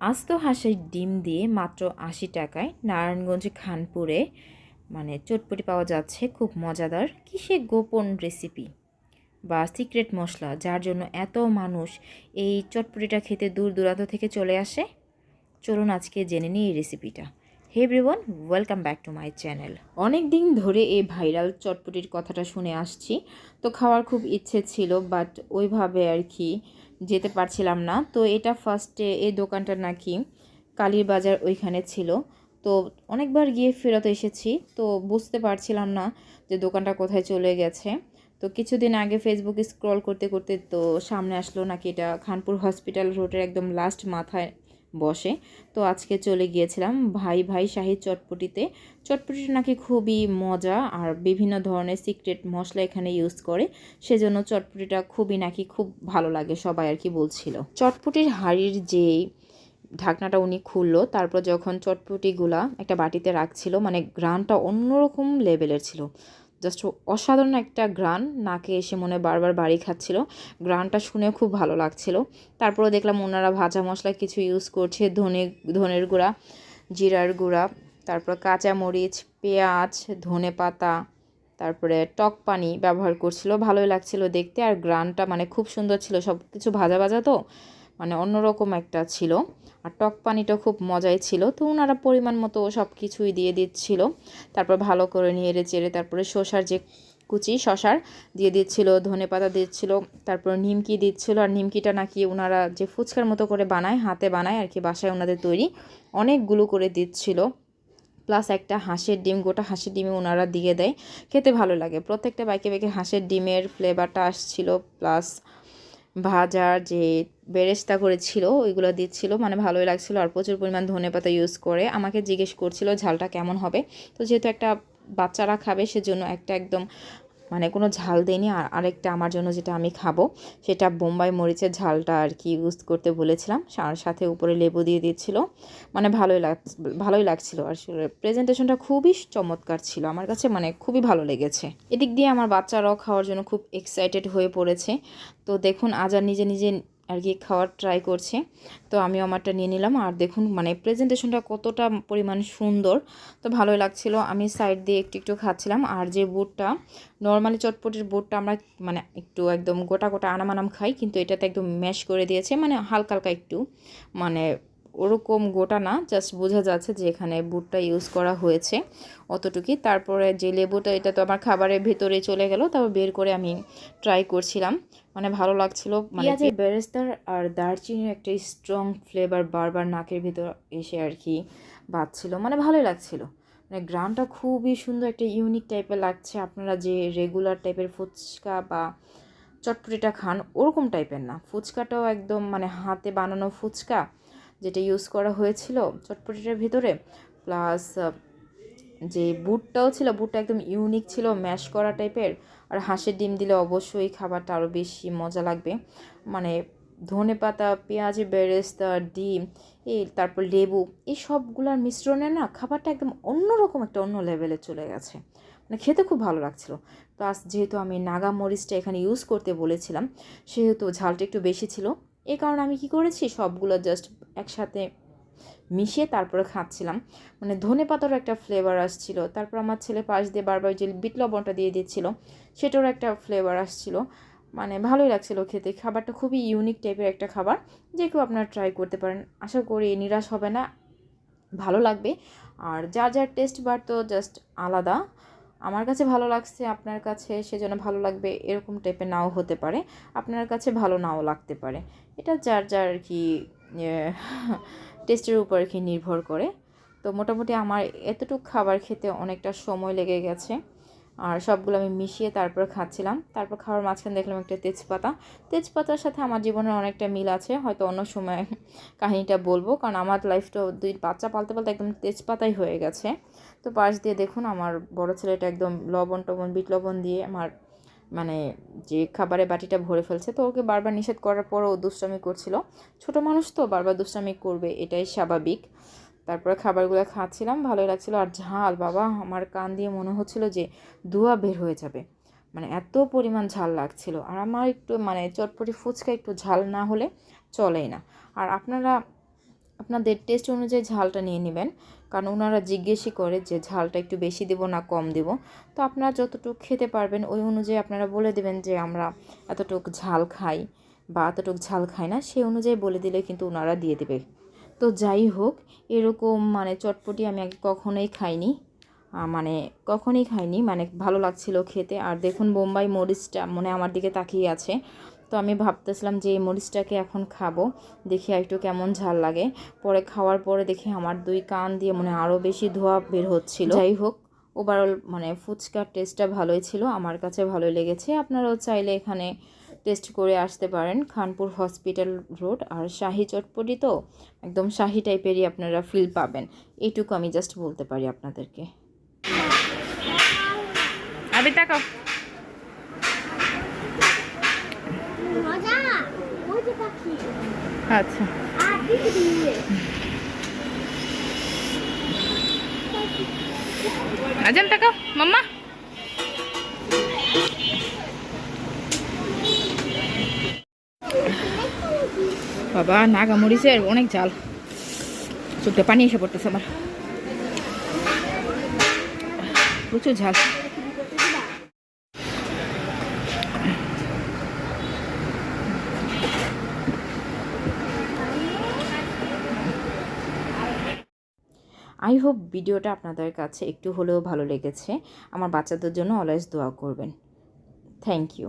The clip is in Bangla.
আস্ত হাঁসের ডিম দিয়ে মাত্র আশি টাকায় নারায়ণগঞ্জ খানপুরে মানে চটপটি পাওয়া যাচ্ছে, খুব মজাদার। কিসে গোপন রেসিপি বা সিক্রেট মশলা যার জন্য এত মানুষ এই চটপটিটা খেতে দূর দূরান্ত থেকে চলে আসে? চলুন আজকে জেনে নিই এই রেসিপিটা। Hey everyone welcome back to my channel অনেক দিন ধরে এই ভাইরাল চটপটির কথাটা শুনে আসছি। তো খাওয়ার খুব ইচ্ছে ছিল বাট ওইভাবে আর কি যেতে পারছিলাম না। তো এটা ফার্স্টে এই দোকানটা নাকি কালীর বাজার ওইখানে ছিল। তো অনেকবার গিয়ে ফেরত এসেছি। তো বুঝতে পারছিলাম না যে দোকানটা কোথায় চলে গেছে। তো কিছুদিন আগে ফেসবুকে স্ক্রল করতে করতে তো সামনে আসলো নাকি এটা খানপুর হসপিটাল রোডের একদম লাস্ট মাথায় বসে। তো আজকে চলে গিয়েছিলাম ভাই ভাই শাহি চটপটিতে। চটপটিটা নাকি খুবই মজা আর বিভিন্ন ধরনের সিক্রেট মশলা এখানে ইউজ করে। সেজন্য চটপটিটা খুবই নাকি খুব ভালো লাগে সবাই আর কি বলছিল। চটপটির হাড়ির যেই ঢাকনাটা উনি খুললো, তারপর যখন চটপটিগুলা একটা বাটিতে রাখছিল মানে গ্রানটা অন্যরকম লেভেলের ছিল। জাস্ট অসাধারণ একটা গ্রান নাকে এসে মনে বারবার বাড়ি খাচ্ছিল। গ্রানটা শুনে খুব ভালো লাগছিল। তারপরে দেখলাম ওনারা ভাজা মশলা কিছু ইউজ করছে। ধনে ধনের গুঁড়া, জিরার গুঁড়া, তারপর কাঁচা মরিচ, পেঁয়াজ, ধনে পাতা, তারপরে টক পানি ব্যবহার করছিল। ভালোই লাগছিল দেখতে। আর গ্রানটা মানে খুব সুন্দর ছিল। সব কিছু ভাজা ভাজা তো। মানে অন্যরকম একটা ছিল। আর টক পানিটা খুব মজাই ছিল। তো ওনারা পরিমাণ মতো সব কিছুই দিয়ে দিচ্ছিল। তারপর ভালো করে নিয়ে চেড়ে তারপরে শসার যে কুচি শশার দিয়ে দিচ্ছিল, ধনে পাতা দিচ্ছিল, তারপর নিমকি দিচ্ছিল। আর নিমকিটা নাকি ওনারা যে ফুচকার মতো করে বানায়, হাতে বানায় আর কি, বাসায় ওনাদের তৈরি, অনেকগুলো করে দিচ্ছিল। প্লাস একটা হাঁসের ডিম, গোটা হাঁসের ডিমে ওনারা দিয়ে দেয়। খেতে ভালো লাগে। প্রত্যেকটা বাইকে বাইকে হাঁসের ডিমের ফ্লেভারটা আসছিল। প্লাস ভাজার যে বেরেস্তা করেছিল, ওইগুলো দিচ্ছিল মানে ভালোই লাগছিল আর প্রচুর পরিমাণ ধনে পাতা ইউজ করে। আমাকে জিজ্ঞেস করছিল ঝালটা কেমন হবে। তো যেহেতু একটা বাচ্চারা খাবে, সেজন্য একটা একদম মানে কোনো ঝাল দেয়নি আর আরেকটা আমার জন্য যেটা আমি খাব, সেটা বোম্বাই মরিচের ঝালটা আর কি ইউজ করতে বলেছিলাম। আর সাথে উপরে লেবু দিয়ে দিচ্ছিল মানে ভালোই লাগ, ভালোই লাগছিল আর প্রেজেন্টেশনটা খুবই চমৎকার ছিল। আমার কাছে মানে খুবই ভালো লেগেছে। এদিক দিয়ে আমার বাচ্চারাও খাওয়ার জন্য খুব এক্সাইটেড হয়ে পড়েছে। তো দেখুন, আজ আর নিজে নিজে আর কি খাওয়ার ট্রাই করছে। তো আমি আমারটা নিয়ে নিলাম। আর দেখুন মানে প্রেজেন্টেশনটা কতটা পরিমাণ সুন্দর। তো ভালোই লাগছিল। আমি সাইড দিয়ে একটু একটু খাচ্ছিলাম। আর যে বুটটা নর্মালি চটপটির বুটটা আমরা মানে একটু একদম গোটা গোটা আনাম আনাম খাই। কিন্তু এটাতে একদম ম্যাশ করে দিয়েছে। মানে হালকা হালকা একটু। মানে ওরকম গোটা না জাস্ট বোঝা যাচ্ছে যে এখানে বুটটা ইউজ করা হয়েছে অতটুকুই। তারপরে যে লেবুটা, এটা তো আমার খাবারের ভেতরে চলে গেল। তারপর বের করে আমি ট্রাই করছিলাম। মানে ভালো লাগছিল মানে বেরেস্তার আর দারচিনির একটা স্ট্রং ফ্লেভার বারবার নাকের ভিতর এসে আর কি বাজছিল মানে ভালোই লাগছিল। মানে গ্রানটা খুবই সুন্দর একটা ইউনিক টাইপের লাগছে। আপনারা যে রেগুলার টাইপের ফুচকা বা চটপটিটা খান ওরকম টাইপের না। ফুচকাটাও একদম মানে হাতে বানানো ফুচকা যেটা ইউজ করা হয়েছিল চটপটিটার ভিতরে প্লাস যে বুটটাও ছিল, বুটটা একদম ইউনিক ছিল ম্যাশ করা টাইপের আর হাঁসের ডিম দিলে অবশ্যই খাবারটা আরও বেশি মজা লাগবে। মানে ধনে পাতা, পেঁয়াজ, বেরেস্তা, ডিম, এই তারপর লেবু, এই সবগুলোর মিশ্রণে না খাবারটা একদম অন্যরকম একটা অন্য লেভেলে চলে গেছে। মানে খেতে খুব ভালো লাগছিল। প্লাস যেহেতু আমি নাগা মরিচটা এখানে ইউজ করতে বলেছিলাম, সেহেতু ঝালটা একটু বেশি ছিল। এই কারণে আমি কি করেছি, সবগুলো জাস্ট একসাথে মিশিয়ে তারপরে খাচ্ছিলাম। মানে ধনে পাতারও একটা ফ্লেভার আসছিল। তারপর আমার ছেলে পাশ দিয়ে বারবার যে বিট লবণটা দিয়ে দিচ্ছিল, সেটারও একটা ফ্লেভার আসছিল। মানে ভালোই লাগছিল খেতে। খাবারটা খুবই ইউনিক টাইপের একটা খাবার। যে কেউ আপনারা ট্রাই করতে পারেন। আশা করি নিরাশ হবে না। ভালো লাগবে। আর যার যার টেস্ট বার তো জাস্ট আলাদা। আমার কাছে ভালো লাগছে, আপনার কাছে সেজন্য ভালো লাগবে, এরকম টাইপের নাও হতে পারে। আপনার কাছে ভালো নাও লাগতে পারে। এটা যার যার আর কি টেস্টের উপর কি নির্ভর করে। তো মোটামুটি আমার এতটুকু খাবার খেতে অনেকটা সময় লেগে গেছে। আর সবগুলো আমি মিশিয়ে তারপর খাচ্ছিলাম। তারপর খাওয়ার মাঝখানে দেখলাম একটা তেজপাতা। তেজপাতার সাথে আমার জীবনের অনেকটা মিল আছে। হয়তো অন্য সময় কাহিনিটা বলব। কারণ আমার লাইফটা দুই বাচ্চা পালতে পালতে একদম তেজপাতাই হয়ে গেছে। তো পাশ দিয়ে দেখুন, আমার বড় ছেলেটা একদম লবণ টবণ বিট লবণ দিয়ে আমার মানে যে খাবারের বাটিটা ভরে ফেলছে, তো ওকে বারবার নিষেধ করার পরও দুষ্টামি করছিল। ছোট মানুষ তো, বারবার দুষ্টামি করবে, এটাই স্বাভাবিক। তারপরে খাবারগুলো খাচ্ছিলাম, ভালোই লাগছিল। আর ঝাল, বাবা, আমার কান দিয়ে মনে হচ্ছিল যে ধোয়া বের হয়ে যাবে। মানে এত পরিমাণ ঝাল লাগছিল। আর আমার একটু মানে চটপটি ফুচকা একটু ঝাল না হলে চলেই না। আর আপনারা আপনাদের টেস্ট অনুযায়ী ঝালটা নিয়ে নেবেন। কারণ ওনারা জিজ্ঞেসই করে যে ঝালটা একটু বেশি দেবো না কম দেব। তো আপনারা যতটুকু খেতে পারবেন, ওই অনুযায়ী আপনারা বলে দেবেন যে আমরা এতটুক ঝাল খাই বা এতটুকু ঝাল খাই না, সেই অনুযায়ী বলে দিলে কিন্তু ওনারা দিয়ে দেবে। তো যাই হোক, এরকম মানে চটপটি আমি আগে কখনোই খাইনি। মানে কখনোই খাইনি মানে ভালো লাগছিল খেতে। আর দেখুন বোম্বাই মরিচটা মানে আমার দিকে তাকিয়ে আছে। তো আমি ভাবতেছিলাম যে এই মরিচটাকে এখন খাব। দেখি একটু কেমন ঝাল লাগে। পরে খাওয়ার পরে দেখি আমার দুই কান দিয়ে মানে আরও বেশি ধোয়া বের হচ্ছিল। যাই হোক। ওভারঅল মানে ফুচকার টেস্টটা ভালোই ছিল আমার কাছে ভালোই লেগেছে। আপনারাও চাইলে এখানে টেস্ট করে আসতে পারেন। খানপুর হসপিটাল রোড আর শাহি চটপটি তো একদম শাহি টাইপেরই আপনারা ফিল পাবেন। এইটুকু আমি জাস্ট বলতে পারি আপনাদেরকে। আবে তাকাও মজা ওই যে পাখি আচ্ছা। আজান তাকাও মাম্মা। বাবা নাগা মরিচের অনেক ঝাল। চোখটা পানি এসে পড়তেছে আমার। প্রচুর ঝাল। আই হোপ ভিডিওটা আপনাদের কাছে একটু হলেও ভালো লেগেছে। আমার বাচ্চাদের জন্য অলওয়েজ দোয়া করবেন। Thank you